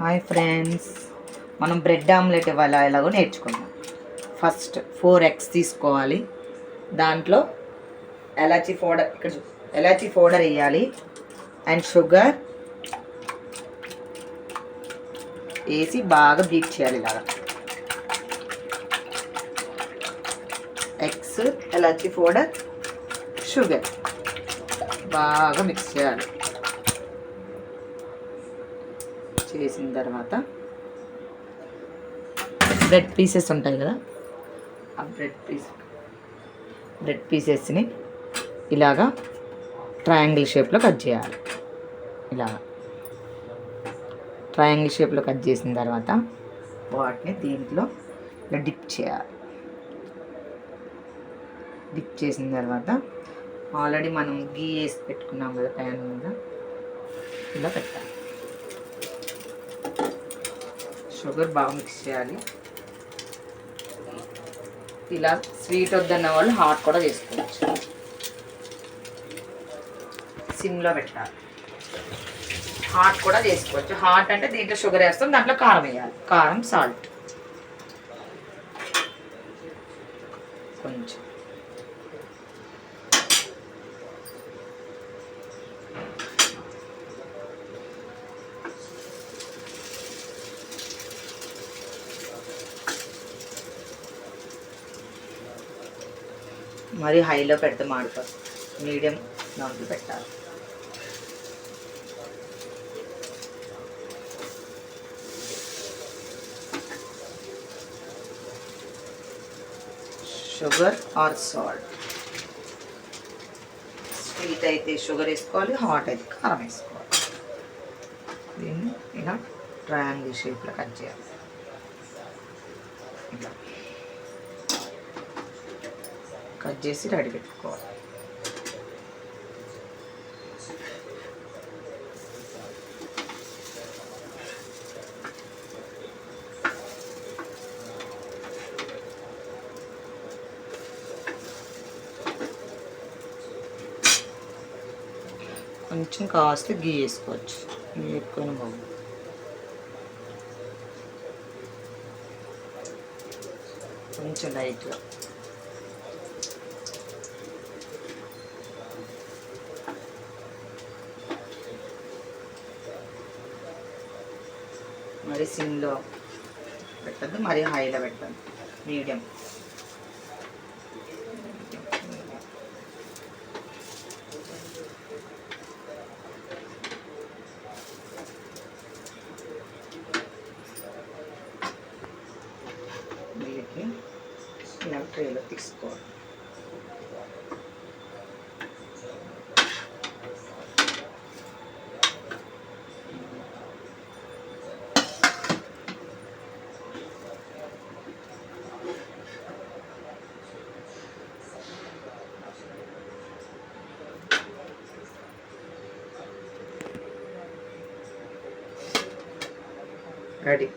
Hi friends మనం bread omelette ఇవ్వాలి? ఎలాగో నేర్చుకుందాం. ఫస్ట్ ఫోర్ ఎగ్స్ తీసుకోవాలి. దాంట్లో ఎలాచీ పౌడర్ ఇక్కడ ఎలాచీ పౌడర్ వేయాలి. అండ్ షుగర్ వేసి బాగా బీట్ చేయాలి ఇలాగా. ఎగ్స్ ఎలాచీ పౌడర్ షుగర్ బాగా మిక్స్ చేయాలి. చేసిన తర్వాత బ్రెడ్ పీసెస్ ఉంటాయి కదా ఆ బ్రెడ్ పీస్ బ్రెడ్ పీసెస్ని ఇలాగా ట్రయాంగిల్ షేప్లో కట్ చేయాలి. ఇలాగా ట్రయాంగిల్ షేప్లో కట్ చేసిన తర్వాత వాటిని దీంట్లో ఇలా డిప్ చేయాలి. డిప్ చేసిన తర్వాత ఆల్రెడీ మనం గీ వేసి పెట్టుకున్నాం కదా ప్యాన్ మీద ఇలా పెట్టాలి. షుగర్ బాగా మిక్స్ చేయాలి. ఇలా స్వీట్ వద్దన్న వాళ్ళు హాట్ కూడా చేసుకోవచ్చు. సిమ్లో పెట్టాలి. హాట్ కూడా చేసుకోవచ్చు. హాట్ అంటే దీంట్లో షుగర్ వేస్తాం దాంట్లో కారం వేయాలి. కారం సాల్ట్ కొంచెం. మరి హైలో పెడితే మాడిపోతుంది మీడియం దాంట్లో పెట్టాలి షుగర్ ఆర్ సాల్ట్ స్వీట్ అయితే షుగర్ వేసుకోవాలి హాట్ అయితే కారం వేసుకోవాలి దీన్ని ఇలా ట్రయాంగిల్ షేప్లో కట్ చేయాలి ఇలా కట్ చేసి రెడీ పెట్టుకోవాలి. కొంచెం కాస్త గీ వేసుకోవచ్చు. గీ ఎక్కువైనా బాగుంది కొంచెం లైట్గా. మరి సిమ్లో పెట్టద్దు మరి హైలో పెట్టద్దు. మీడియం. వీటిని ఇలా ట్రేలో తీసుకోవాలి. రెడీ